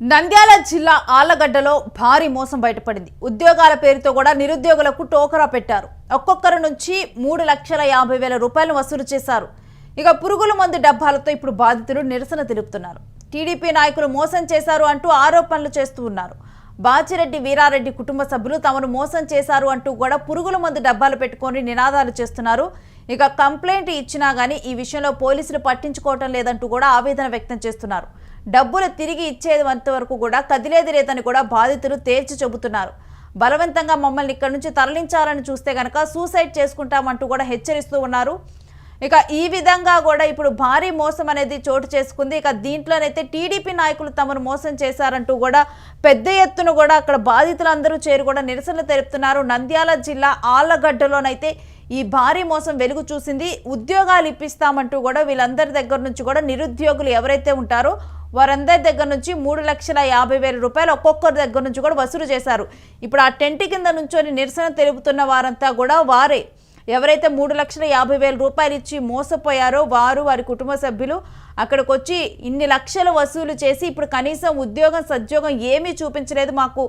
నంద్యాల జిల్లా ఆలగడ్డలో భారీ మోసం బయటపడింది. ఉద్యోగాల పేరుతో కూడా నిరుద్యోగులకు టోకరా పెట్టారు. ఒక్కొక్కరి నుంచి మూడు లక్షల యాభై వేల రూపాయలు వసూలు చేశారు. ఇక పురుగుల మందు డబ్బాలతో ఇప్పుడు బాధితులు నిరసన తెలుపుతున్నారు. టీడీపీ నాయకులు మోసం చేశారు అంటూ ఆరోపణలు చేస్తూ ఉన్నారు. బాచిరెడ్డి వీరారెడ్డి కుటుంబ సభ్యులు తమను మోసం చేశారు అంటూ కూడా పురుగుల మందు డబ్బాలు పెట్టుకొని నినాదాలు చేస్తున్నారు. ఇక కంప్లైంట్ ఇచ్చినా గానీ ఈ విషయంలో పోలీసులు పట్టించుకోవటం లేదంటూ కూడా ఆవేదన వ్యక్తం చేస్తున్నారు. డబ్బులు తిరిగి ఇచ్చేంత వరకు కూడా కదిలేది లేదని కూడా బాధితులు తేల్చి చెబుతున్నారు. బలవంతంగా మమ్మల్ని ఇక్కడి నుంచి తరలించాలని చూస్తే కనుక సూసైడ్ చేసుకుంటామంటూ కూడా హెచ్చరిస్తూ ఉన్నారు. ఇక ఈ విధంగా కూడా ఇప్పుడు భారీ మోసం అనేది చోటు చేసుకుంది. ఇక దీంట్లోనైతే టీడీపీ నాయకులు తమను మోసం చేశారంటూ కూడా పెద్ద ఎత్తున కూడా అక్కడ బాధితులందరూ చేరు కూడా నిరసనలు తెలుపుతున్నారు. నంద్యాల జిల్లా ఆళ్ళగడ్డలోనైతే ఈ భారీ మోసం వెలుగు చూసింది. ఉద్యోగాలు ఇప్పిస్తామంటూ కూడా వీళ్ళందరి దగ్గర నుంచి కూడా నిరుద్యోగులు ఎవరైతే ఉంటారో వారందరి దగ్గర నుంచి మూడు లక్షల యాభై వేల రూపాయలు ఒక్కొక్కరి దగ్గర నుంచి కూడా వసూలు చేశారు. ఇప్పుడు ఆ టెంట్ కింద నుంచొని నిరసన తెలుపుతున్న వారంతా కూడా వారే. ఎవరైతే మూడు లక్షల యాభై వేల రూపాయలు ఇచ్చి మోసపోయారో వారు వారి కుటుంబ సభ్యులు అక్కడికి వచ్చి ఇన్ని లక్షలు వసూలు చేసి ఇప్పుడు కనీసం ఉద్యోగం సద్యోగం ఏమీ చూపించలేదు మాకు.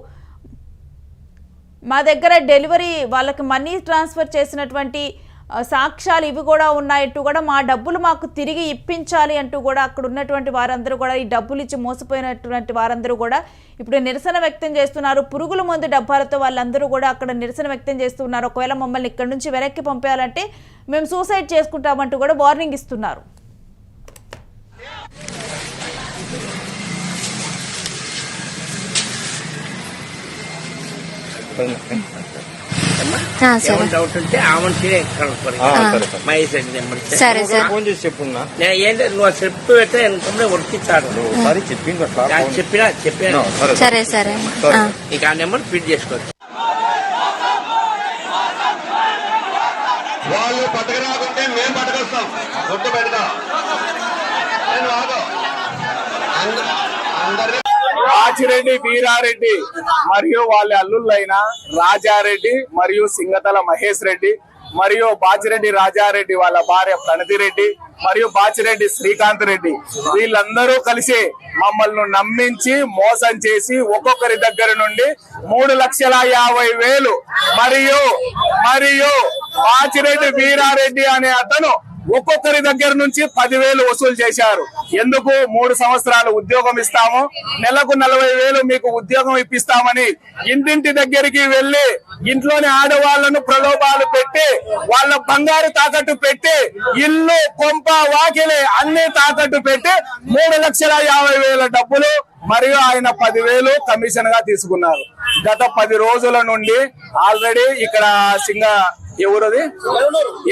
మా దగ్గర డెలివరీ వాళ్ళకి మనీ ట్రాన్స్ఫర్ చేసినటువంటి సాక్ష్యాలు ఇవి కూడా ఉన్నాయంటూ కూడా మా డబ్బులు మాకు తిరిగి ఇప్పించాలి అంటూ కూడా అక్కడ ఉన్నటువంటి వారందరూ కూడా ఈ డబ్బులు ఇచ్చి మోసపోయినటువంటి వారందరూ కూడా ఇప్పుడు నిరసన వ్యక్తం చేస్తున్నారు. పురుగుల మందు డబ్బాలతో వాళ్ళందరూ కూడా అక్కడ నిరసన వ్యక్తం చేస్తున్నారు. ఒకవేళ మమ్మల్ని ఇక్కడ నుంచి వెనక్కి పంపేయాలంటే మేము సూసైడ్ చేసుకుంటామంటూ కూడా వార్నింగ్ ఇస్తున్నారు. Thank ఏమైనా డౌట్ ఉంటే ఆమె కనుక్కోరు ఆ, సరే సార్. మహేష్ రెడ్డి. సరే సార్. ఫోన్ చేసి చెప్పున్నా. నేను ఏంటి నువ్వు చెప్పు పెడితే వెనకమ్మే ఉడికిచ్చాడు ఒకసారి చెప్పింది చెప్పినా చెప్పినా. సరే సరే. ఇక ఆ నెంబర్ ఫిట్ చేసుకోవచ్చు. వాళ్ళు పట్టుకురాకుంటే మేము పట్టుకొస్తాం గుర్తు పెడతాం. నేను ఆగో. అంద- అందరినీ రాజిరెడ్డి వీరారెడ్డి మరియు వాళ్ళ అల్లుళ్ళైన రాజారెడ్డి మరియు సింగతల మహేష్ రెడ్డి మరియు బాచిరెడ్డి రాజారెడ్డి వాళ్ళ భార్య ప్రణతిరెడ్డి మరియు బాచిరెడ్డి శ్రీకాంత్ రెడ్డి. వీళ్ళందరూ కలిసి మమ్మల్ని నమ్మించి మోసం చేసి ఒక్కొక్కరి దగ్గర నుండి మూడు లక్షల యాభై వేలు మరియు మరియు బాచిరెడ్డి వీరారెడ్డి అనే అతను ఒక్కొక్కరి దగ్గర నుంచి పదివేలు వసూలు చేశారు. ఎందుకు మూడు సంవత్సరాలు ఉద్యోగం ఇస్తాము? నెలకు నలభై వేలు మీకు ఉద్యోగం ఇప్పిస్తామని ఇంటింటి దగ్గరికి వెళ్ళి ఇంట్లోని ఆడవాళ్ళను ప్రలోభాలు పెట్టి వాళ్ళ బంగారు తాకట్టు పెట్టి ఇల్లు కొంప వాకిలి అన్ని తాకట్టు పెట్టి మూడు లక్షల యాభై వేల డబ్బులు మరియు ఆయన పదివేలు కమిషన్గా తీసుకున్నారు. గత పది రోజుల నుండి ఆల్రెడీ ఇక్కడ సింగ ఎవరది?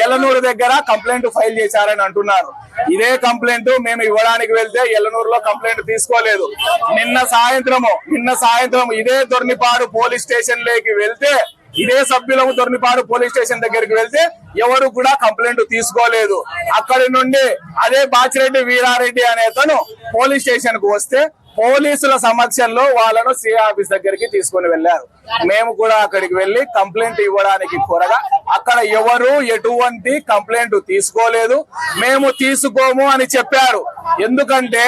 ఎల్లనూరు దగ్గర కంప్లైంట్ ఫైల్ చేశారని అంటున్నారు. ఇదే కంప్లైంట్ మేము ఇవ్వడానికి వెళ్తే ఎల్లనూరులో కంప్లైంట్ తీసుకోలేదు. నిన్న సాయంత్రము నిన్న సాయంత్రం ఇదే దొర్నిపాడు పోలీస్ స్టేషన్లోకి వెళ్తే ఇదే సభ్యులము దొర్నిపాడు పోలీస్ స్టేషన్ దగ్గరికి వెళ్తే ఎవరు కూడా కంప్లైంట్ తీసుకోలేదు. అక్కడి నుండి అదే బాచిరెడ్డి వీరారెడ్డి అనే అతను పోలీస్ స్టేషన్కు వస్తే పోలీసుల సమక్షంలో వాళ్ళను సి ఆఫీస్ దగ్గరికి తీసుకుని వెళ్ళారు మేము కూడా అక్కడికి వెళ్ళి కంప్లైంట్ ఇవ్వడానికి కోరగా అక్కడ ఎవరు ఎటువంటి కంప్లైంట్ తీసుకోలేదు. మేము తీసుకోము అని చెప్పారు. ఎందుకంటే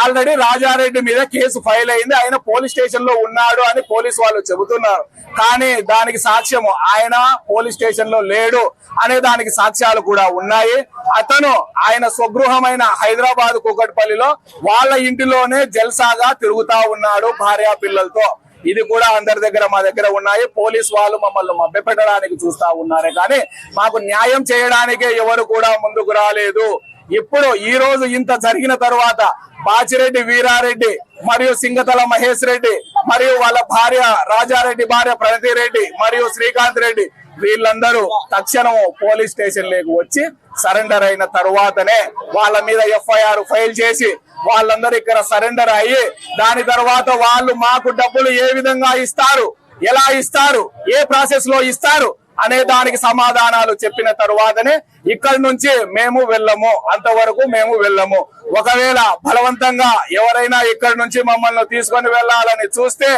ఆల్రెడీ రాజారెడ్డి మీద కేసు ఫైల్ అయింది. ఆయన పోలీస్ స్టేషన్లో ఉన్నాడు అని పోలీస్ వాళ్ళు చెబుతున్నారు. కానీ దానికి సాక్ష్యము ఆయన పోలీస్ స్టేషన్లో లేడు అనే దానికి సాక్ష్యాలు కూడా ఉన్నాయి. అతను ఆయన స్వగృహమైన హైదరాబాద్ కూకట్పల్లిలో వాళ్ళ ఇంటిలోనే జల్సాగా తిరుగుతా ఉన్నాడు భార్యా పిల్లలతో. ఇది కూడా అందరి దగ్గర మా దగ్గర ఉన్నాయి. పోలీస్ వాళ్ళు మమ్మల్ని మభ్యపెట్టడానికి చూస్తా ఉన్నారే. కానీ మాకు న్యాయం చేయడానికే ఎవరు కూడా ముందుకు రాలేదు. ఇప్పుడు ఈ రోజు ఇంత జరిగిన తరువాత బాచిరెడ్డి వీరారెడ్డి మరియు సింగతల మహేష్ రెడ్డి మరియు వాళ్ళ భార్య రాజారెడ్డి భార్య ప్రగతి రెడ్డి మరియు శ్రీకాంత్ రెడ్డి వీళ్ళందరూ తక్షణం పోలీస్ స్టేషన్ లేకు వచ్చి సరెండర్ అయిన తరువాతనే వాళ్ళ మీద ఎఫ్ఐఆర్ ఫైల్ చేసి వాళ్ళందరూ ఇక్కడ సరెండర్ అయ్యి దాని తర్వాత వాళ్ళు మాకు డబ్బులు ఏ విధంగా ఇస్తారు ఎలా ఇస్తారు ఏ ప్రాసెస్లో ఇస్తారు అనే దానికి సమాధానాలు చెప్పిన తరువాతనే ఇక్కడి నుంచి మేము వెళ్ళము అంతవరకు మేము వెళ్ళము. ఒకవేళ బలవంతంగా ఎవరైనా ఇక్కడి నుంచి మమ్మల్ని తీసుకొని వెళ్ళాలని చూస్తే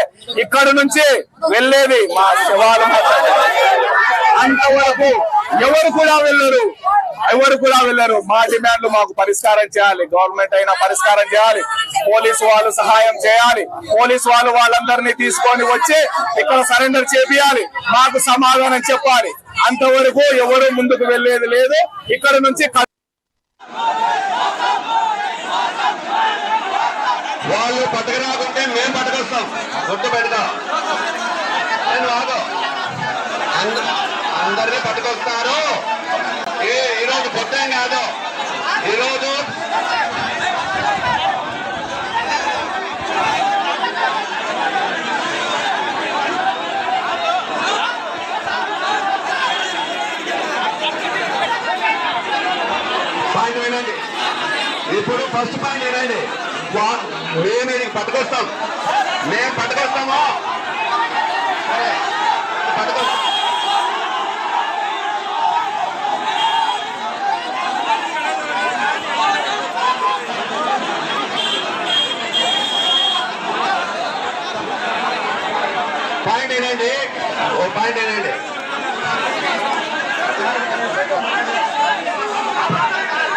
ఇక్కడి నుంచి వెళ్ళేది మా శవాలు అంతవరకు ఎవరు కూడా వెళ్ళరు. ఎవరు కూడా వెళ్ళారు. మా డిమాండ్లు మాకు పరిష్కారం చేయాలి. గవర్నమెంట్ అయినా పరిష్కారం చేయాలి. పోలీసు వాళ్ళు సహాయం చేయాలి. పోలీసు వాళ్ళు వాళ్ళందరినీ తీసుకొని వచ్చి ఇక్కడ సరెండర్ చేపియాలి. మాకు సమాధానం చెప్పాలి. అంతవరకు ఎవరు ముందుకు వెళ్ళేది లేదు. ఇక్కడ నుంచి వాళ్ళు పట్టుకురాకుంటే మేము పట్టుకొస్తాం గుర్తు పెడతా. నేను అందరినీ పట్టుకొస్తారు ఏ ఈరోజు కాదు ఈరోజు పాయింట్ వినండి. ఇప్పుడు ఫస్ట్ పాయింట్ వినండి. మేము పట్టుకొస్తాం. మేము పట్టుకొస్తాము? వినండి ఓ పాయింట్ వినండి